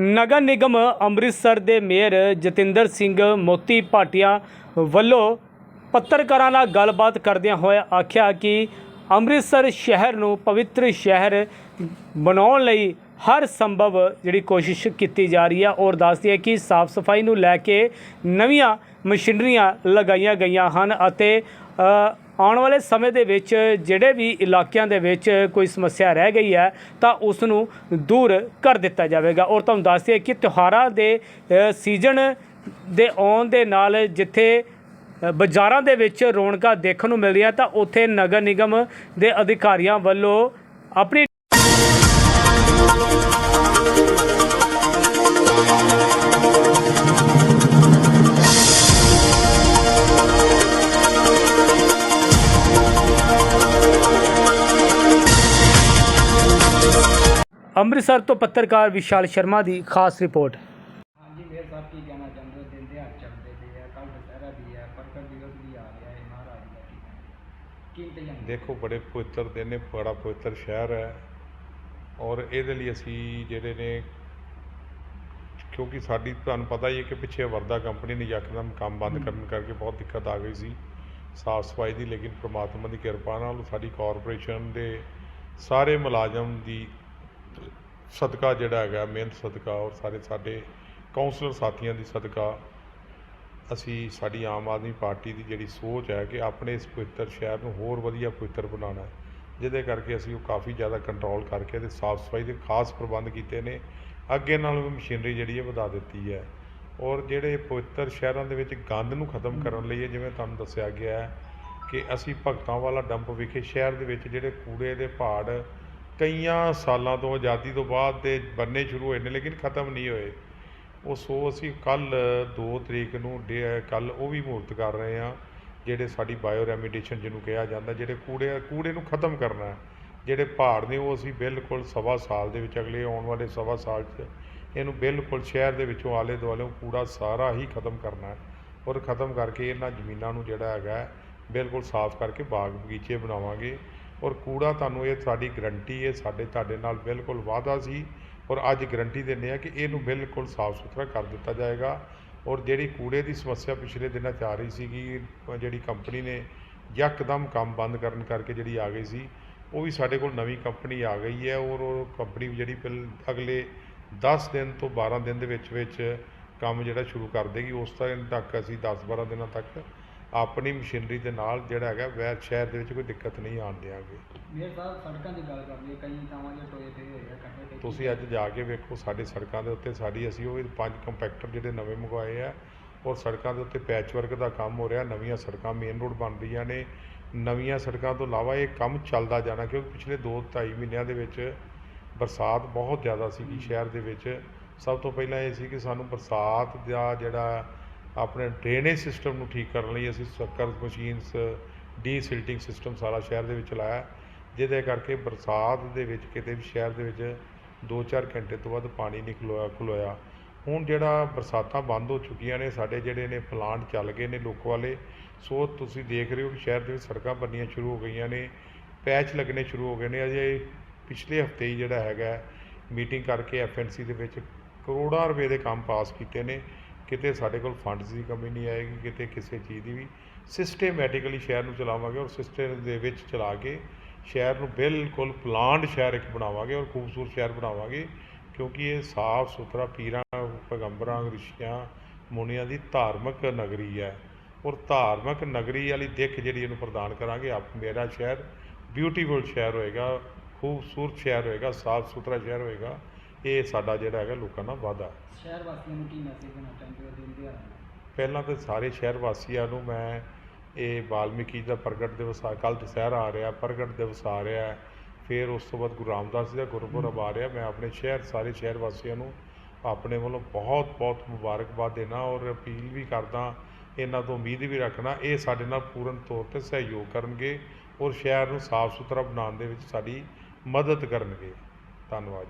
ਨਗਰ ਨਿਗਮ ਅੰਮ੍ਰਿਤਸਰ ਦੇ ਮੇਅਰ ਜਤਿੰਦਰ ਸਿੰਘ ਮੋਤੀ ਭਾਟੀਆ ਵੱਲੋਂ ਪੱਤਰਕਾਰਾਂ ਨਾਲ ਗੱਲਬਾਤ ਕਰਦਿਆਂ ਹੋਇਆ ਆਖਿਆ ਕਿ ਅੰਮ੍ਰਿਤਸਰ ਸ਼ਹਿਰ ਨੂੰ ਪਵਿੱਤਰ ਸ਼ਹਿਰ ਬਣਾਉਣ ਲਈ ਹਰ ਸੰਭਵ ਜਿਹੜੀ ਕੋਸ਼ਿਸ਼ ਕੀਤੀ ਜਾ ਰਹੀ ਹੈ ਔਰ ਦੱਸਦੀ ਹੈ ਕਿ ਸਾਫ਼ ਸਫ਼ਾਈ ਨੂੰ ਲੈ ਕੇ ਨਵੀਆਂ ਮਸ਼ੀਨਰੀਆਂ ਲਗਾਈਆਂ ਗਈਆਂ ਹਨ ਅਤੇ ਆਉਣ ਵਾਲੇ ਸਮੇਂ ਦੇ ਵਿੱਚ ਜਿਹੜੇ ਵੀ ਇਲਾਕਿਆਂ ਦੇ ਵਿੱਚ ਕੋਈ ਸਮੱਸਿਆ ਰਹਿ ਗਈ ਹੈ, ਤਾਂ ਉਸ ਨੂੰ ਦੂਰ ਕਰ ਦਿੱਤਾ ਜਾਵੇਗਾ। ਔਰ ਤੁਹਾਨੂੰ ਦੱਸ ਦਈਏ ਕਿ ਤਿਉਹਾਰਾਂ ਦੇ ਸੀਜ਼ਨ ਦੇ ਆਉਣ ਦੇ ਨਾਲ ਜਿੱਥੇ ਬਾਜ਼ਾਰਾਂ ਦੇ ਵਿੱਚ ਰੌਣਕਾਂ ਦੇਖਣ ਨੂੰ ਮਿਲਦੀਆਂ, ਤਾਂ ਉੱਥੇ ਨਗਰ ਨਿਗਮ ਦੇ ਅਧਿਕਾਰੀਆਂ ਵੱਲੋਂ ਆਪਣੀ ਅੰਮ੍ਰਿਤਸਰ ਤੋਂ ਪੱਤਰਕਾਰ ਵਿਸ਼ਾਲ ਸ਼ਰਮਾ ਦੀ ਖਾਸ ਰਿਪੋਰਟ। ਹਾਂਜੀ ਮੇਰ ਸਾਹਿਬ ਕੀ ਕਹਿਣਾ ਚਾਹੁੰਦੇ ਹੋ? ਦਿਨ ਦਿਹਾੜ ਚੱਲਦੇ ਪਏ ਆ ਕੱਲ ਦੁਸਹਿਰਾ ਵੀ ਹੈ ਪ੍ਰਗਟ ਦਿਵਸ ਵੀ ਆ ਰਿਹਾ ਹੈ ਮਹਾਰਾਜ ਦਾ ਕੀ ਕੀ ਇੰਤਜ਼ਾਮ ਦੇਖੋ ਬੜੇ ਪਵਿੱਤਰ ਦਿਨ ਨੇ ਬੜਾ ਪਵਿੱਤਰ ਸ਼ਹਿਰ ਹੈ ਔਰ ਇਹਦੇ ਲਈ ਅਸੀਂ ਜਿਹੜੇ ਨੇ ਕਿਉਂਕਿ ਸਾਡੀ ਤੁਹਾਨੂੰ ਪਤਾ ਹੀ ਹੈ ਕਿ ਪਿੱਛੇ ਵਰਦਾ ਕੰਪਨੀ ਨੇ ਯਕਦਮ ਕੰਮ ਬੰਦ ਕਰਨ ਕਰਕੇ ਬਹੁਤ ਦਿੱਕਤ ਆ ਗਈ ਸੀ ਸਾਫ਼ ਸਫ਼ਾਈ ਦੀ ਲੇਕਿਨ ਪ੍ਰਮਾਤਮਾ ਦੀ ਕਿਰਪਾ ਨਾਲ ਸਾਡੀ ਕਾਰਪੋਰੇਸ਼ਨ ਦੇ ਸਾਰੇ ਮੁਲਾਜ਼ਮ ਦੀ ਸਦਕਾ ਜਿਹੜਾ ਹੈਗਾ ਮਿਹਨਤ ਸਦਕਾ ਔਰ ਸਾਰੇ ਸਾਡੇ ਕਾਉਂਸਲਰ ਸਾਥੀਆਂ ਦੀ ਸਦਕਾ। ਅਸੀਂ ਸਾਡੀ ਆਮ ਆਦਮੀ ਪਾਰਟੀ ਦੀ ਜਿਹੜੀ ਸੋਚ ਹੈ ਕਿ ਆਪਣੇ ਇਸ ਪਵਿੱਤਰ ਸ਼ਹਿਰ ਨੂੰ ਹੋਰ ਵਧੀਆ ਪਵਿੱਤਰ ਬਣਾਉਣਾ ਹੈ ਜਿਹਦੇ ਕਰਕੇ ਅਸੀਂ ਉਹ ਕਾਫੀ ਜ਼ਿਆਦਾ ਕੰਟਰੋਲ ਕਰਕੇ ਤੇ ਸਾਫ਼ ਸਫ਼ਾਈ ਦੇ ਖਾਸ ਪ੍ਰਬੰਧ ਕੀਤੇ ਨੇ। ਅੱਗੇ ਨਾਲੋਂ ਵੀ ਮਸ਼ੀਨਰੀ ਜਿਹੜੀ ਹੈ ਵਧਾ ਦਿੱਤੀ ਹੈ। ਔਰ ਜਿਹੜੇ ਪਵਿੱਤਰ ਸ਼ਹਿਰਾਂ ਦੇ ਵਿੱਚ ਗੰਦ ਨੂੰ ਖਤਮ ਕਰਨ ਲਈ ਹੈ, ਜਿਵੇਂ ਤੁਹਾਨੂੰ ਦੱਸਿਆ ਗਿਆ ਹੈ ਕਿ ਅਸੀਂ ਭਗਤਾਂ ਵਾਲਾ ਡੰਪ ਵਿਖੇ ਸ਼ਹਿਰ ਦੇ ਵਿੱਚ ਜਿਹੜੇ ਕੂੜੇ ਦੇ ਪਹਾੜ ਕਈਆਂ ਸਾਲਾਂ ਤੋਂ, ਆਜ਼ਾਦੀ ਤੋਂ ਬਾਅਦ ਦੇ ਬੰਨੇ ਸ਼ੁਰੂ ਹੋਏ ਨੇ, ਲੇਕਿਨ ਖਤਮ ਨਹੀਂ ਹੋਏ। ਉਹ ਸੋ ਅਸੀਂ ਕੱਲ 2 ਤਰੀਕ ਨੂੰ ਕੱਲ ਉਹ ਵੀ ਮੂਰਤ ਕਰ ਰਹੇ ਹਾਂ, ਜਿਹੜੇ ਸਾਡੀ ਬਾਇਓ ਰੈਮੀਡੇਸ਼ਨ ਜਿਹਨੂੰ ਕਿਹਾ ਜਾਂਦਾ, ਜਿਹੜੇ ਕੂੜੇ ਕੂੜੇ ਨੂੰ ਖਤਮ ਕਰਨਾ ਜਿਹੜੇ ਪਹਾੜ ਨੇ, ਉਹ ਅਸੀਂ ਬਿਲਕੁਲ ਸਵਾ ਸਾਲ ਦੇ ਵਿੱਚ, ਅਗਲੇ ਆਉਣ ਵਾਲੇ ਸਵਾ ਸਾਲ 'ਚ, ਇਹਨੂੰ ਬਿਲਕੁਲ ਸ਼ਹਿਰ ਦੇ ਵਿੱਚੋਂ ਆਲੇ ਦੁਆਲੇ ਕੂੜਾ ਸਾਰਾ ਹੀ ਖਤਮ ਕਰਨਾ ਔਰ ਖਤਮ ਕਰਕੇ ਇਹਨਾਂ ਜ਼ਮੀਨਾਂ ਨੂੰ ਜਿਹੜਾ ਹੈਗਾ ਬਿਲਕੁਲ ਸਾਫ਼ ਕਰਕੇ ਬਾਗ ਬਗੀਚੇ ਬਣਾਵਾਂਗੇ। ਔਰ ਕੂੜਾ ਤੁਹਾਨੂੰ ਇਹ ਸਾਡੀ ਗਰੰਟੀ ਹੈ, ਸਾਡੇ ਤੁਹਾਡੇ ਨਾਲ ਬਿਲਕੁਲ ਵਾਅਦਾ ਸੀ ਔਰ ਅੱਜ ਗਰੰਟੀ ਦਿੰਦੇ ਆ ਕਿ ਇਹਨੂੰ ਬਿਲਕੁਲ ਸਾਫ਼ ਸੁਥਰਾ ਕਰ ਦਿੱਤਾ ਜਾਏਗਾ। ਔਰ ਜਿਹੜੀ ਕੂੜੇ ਦੀ ਸਮੱਸਿਆ ਪਿਛਲੇ ਦਿਨਾਂ 'ਚ ਆ ਰਹੀ ਸੀਗੀ ਜਿਹੜੀ ਕੰਪਨੀ ਨੇ ਯਕਦਮ ਕੰਮ ਬੰਦ ਕਰਨ ਕਰਕੇ ਜਿਹੜੀ ਆ ਗਈ ਸੀ, ਉਹ ਵੀ ਸਾਡੇ ਕੋਲ ਨਵੀਂ ਕੰਪਨੀ ਆ ਗਈ ਹੈ ਔਰ ਉਹ ਕੰਪਨੀ ਜਿਹੜੀ ਪਹਿਲ ਅਗਲੇ 10 ਦਿਨ ਤੋਂ 12 ਦਿਨ ਦੇ ਵਿੱਚ ਵਿੱਚ ਕੰਮ ਜਿਹੜਾ ਸ਼ੁਰੂ ਕਰ ਦੇਗੀ, ਉਸ ਟਾਈਮ ਤੱਕ ਅਸੀਂ 10-12 ਦਿਨਾਂ ਤੱਕ ਆਪਣੀ ਮਸ਼ੀਨਰੀ ਦੇ ਨਾਲ ਜਿਹੜਾ ਹੈਗਾ ਵੈਰ ਸ਼ਹਿਰ ਦੇ ਵਿੱਚ ਕੋਈ ਦਿੱਕਤ ਨਹੀਂ ਆਉਣ ਦਿਆਂਗੇ। ਮੇਰ ਸਾਹਿਬ ਸੜਕਾਂ ਦੀ ਗੱਲ ਕਰ ਲਈ ਕਈ ਥਾਵਾਂ 'ਤੇ ਟੋਏ ਤੇ ਹੋਏ ਆ ਕੱਟੇ ਤੇ ਤੁਸੀਂ ਅੱਜ ਜਾ ਕੇ ਵੇਖੋ ਸਾਡੇ ਸੜਕਾਂ ਦੇ ਉੱਤੇ ਸਾਡੀ ਅਸੀਂ ਉਹ ਪੰਜ ਕੰਪੈਕਟਰ ਜਿਹੜੇ ਨਵੇਂ ਮੰਗਵਾਏ ਆ ਔਰ ਸੜਕਾਂ ਦੇ ਉੱਤੇ ਪੈਚ ਵਰਕ ਦਾ ਕੰਮ ਹੋ ਰਿਹਾ ਨਵੀਆਂ ਸੜਕਾਂ ਮੇਨ ਰੋਡ ਬਣ ਰਹੀਆਂ ਨੇ। ਨਵੀਆਂ ਸੜਕਾਂ ਤੋਂ ਇਲਾਵਾ ਇਹ ਕੰਮ ਚੱਲਦਾ ਜਾਣਾ ਕਿਉਂਕਿ ਪਿਛਲੇ 2-2.5 ਮਹੀਨਿਆਂ ਦੇ ਵਿੱਚ ਬਰਸਾਤ ਬਹੁਤ ਜ਼ਿਆਦਾ ਸੀਗੀ ਸ਼ਹਿਰ ਦੇ ਵਿੱਚ। ਸਭ ਤੋਂ ਪਹਿਲਾਂ ਇਹ ਸੀ ਕਿ ਸਾਨੂੰ ਬਰਸਾਤ ਦਾ ਜਿਹੜਾ ਆਪਣੇ ਡਰੇਨੇਜ ਸਿਸਟਮ ਨੂੰ ਠੀਕ ਕਰਨ ਲਈ ਅਸੀਂ ਸ਼ੱਕਰ ਮਸ਼ੀਨਸ ਡੀ ਸਿਲਟਿੰਗ ਸਿਸਟਮ ਸਾਰਾ ਸ਼ਹਿਰ ਦੇ ਵਿੱਚ ਲਾਇਆ। ਜਿਹਦੇ ਕਰਕੇ ਬਰਸਾਤ ਦੇ ਵਿੱਚ ਕਿਤੇ ਵੀ ਸ਼ਹਿਰ ਦੇ ਵਿੱਚ 2-4 ਘੰਟੇ ਤੋਂ ਵੱਧ ਪਾਣੀ ਨਹੀਂ ਖਲੋਇਆ ਖਲੋਇਆ। ਹੁਣ ਜਿਹੜਾ ਬਰਸਾਤਾਂ ਬੰਦ ਹੋ ਚੁੱਕੀਆਂ ਨੇ, ਸਾਡੇ ਜਿਹੜੇ ਨੇ ਪਲਾਂਟ ਚੱਲ ਗਏ ਨੇ ਲੋਕ ਵਾਲੇ, ਸੋ ਤੁਸੀਂ ਦੇਖ ਰਹੇ ਹੋ ਕਿ ਸ਼ਹਿਰ ਦੇ ਵਿੱਚ ਸੜਕਾਂ ਬਣਨੀਆਂ ਸ਼ੁਰੂ ਹੋ ਗਈਆਂ ਨੇ, ਪੈਚ ਲੱਗਣੇ ਸ਼ੁਰੂ ਹੋ ਗਏ ਨੇ। ਅਜੇ ਪਿਛਲੇ ਹਫ਼ਤੇ ਹੀ ਜਿਹੜਾ ਹੈਗਾ, ਮੀਟਿੰਗ ਕਰਕੇ ਐਫਐਨਸੀ ਦੇ ਵਿੱਚ ਕਰੋੜਾਂ ਰੁਪਏ ਦੇ ਕੰਮ ਪਾਸ ਕੀਤੇ ਨੇ। ਕਿਤੇ ਸਾਡੇ ਕੋਲ ਫੰਡਸ ਦੀ ਕਮੀ ਨਹੀਂ ਆਏਗੀ, ਕਿਤੇ ਕਿਸੇ ਚੀਜ਼ ਦੀ ਵੀ। ਸਿਸਟਮੈਟਿਕਲੀ ਸ਼ਹਿਰ ਨੂੰ ਚਲਾਵਾਂਗੇ ਔਰ ਸਿਸਟਮ ਦੇ ਵਿੱਚ ਚਲਾ ਕੇ ਸ਼ਹਿਰ ਨੂੰ ਬਿਲਕੁਲ ਪਲਾਨਡ ਸ਼ਹਿਰ ਇੱਕ ਬਣਾਵਾਂਗੇ ਔਰ ਖੂਬਸੂਰਤ ਸ਼ਹਿਰ ਬਣਾਵਾਂਗੇ, ਕਿਉਂਕਿ ਇਹ ਸਾਫ਼ ਸੁਥਰਾ ਪੀਰਾਂ, ਪੈਗੰਬਰਾਂ ਰਿਸ਼ੀਆਂ ਮੁਨੀਆਂ ਦੀ ਧਾਰਮਿਕ ਨਗਰੀ ਹੈ। ਔਰ ਧਾਰਮਿਕ ਨਗਰੀ ਵਾਲੀ ਦਿੱਖ ਜਿਹੜੀ ਇਹਨੂੰ ਪ੍ਰਦਾਨ ਕਰਾਂਗੇ, ਆਪ ਮੇਰਾ ਸ਼ਹਿਰ ਬਿਊਟੀਫੁਲ ਸ਼ਹਿਰ ਹੋਏਗਾ, ਖੂਬਸੂਰਤ ਸ਼ਹਿਰ ਹੋਏਗਾ, ਸਾਫ਼ ਸੁਥਰਾ ਸ਼ਹਿਰ ਹੋਏਗਾ। ਇਹ ਸਾਡਾ ਜਿਹੜਾ ਹੈਗਾ ਲੋਕਾਂ ਦਾ ਵਾਅਦਾ। ਸ਼ਹਿਰ ਵਾਸੀਆਂ ਨੂੰ ਕੀ ਮੈਸੇਜ ਦੇਣਾ ਚਾਹੁੰਦੇ ਹੋ ਦਿਨ ਦਿਹਾੜ? ਪਹਿਲਾਂ ਤਾਂ ਸਾਰੇ ਸ਼ਹਿਰ ਵਾਸੀਆਂ ਨੂੰ ਮੈਂ ਇਹ ਵਾਲਮੀਕੀ ਦਾ ਪ੍ਰਗਟ ਦਿਵਸ ਆ ਕੱਲ੍ਹ ਦੁਸਹਿਰਾ ਆ ਰਿਹਾ ਪ੍ਰਗਟ ਦਿਵਸ ਆ ਰਿਹਾ। ਫਿਰ ਉਸ ਤੋਂ ਬਾਅਦ ਗੁਰੂ ਰਾਮਦਾਸ ਜੀ ਦਾ ਗੁਰਪੁਰਬ ਆ ਰਿਹਾ। ਮੈਂ ਆਪਣੇ ਸ਼ਹਿਰ ਸਾਰੇ ਸ਼ਹਿਰ ਵਾਸੀਆਂ ਨੂੰ ਆਪਣੇ ਵੱਲੋਂ ਬਹੁਤ ਬਹੁਤ ਮੁਬਾਰਕਬਾਦ ਦੇਣਾ ਔਰ ਅਪੀਲ ਵੀ ਕਰਦਾ ਇਹਨਾਂ ਤੋਂ ਉਮੀਦ ਵੀ ਰੱਖਣਾ ਇਹ ਸਾਡੇ ਨਾਲ ਪੂਰਨ ਤੌਰ ਤੇ ਸਹਿਯੋਗ ਕਰਨਗੇ ਔਰ ਸ਼ਹਿਰ ਨੂੰ ਸਾਫ਼ ਸੁਥਰਾ ਬਣਾਉਣ ਦੇ ਵਿੱਚ ਸਾਡੀ ਮਦਦ ਕਰਨਗੇ। ਧੰਨਵਾਦ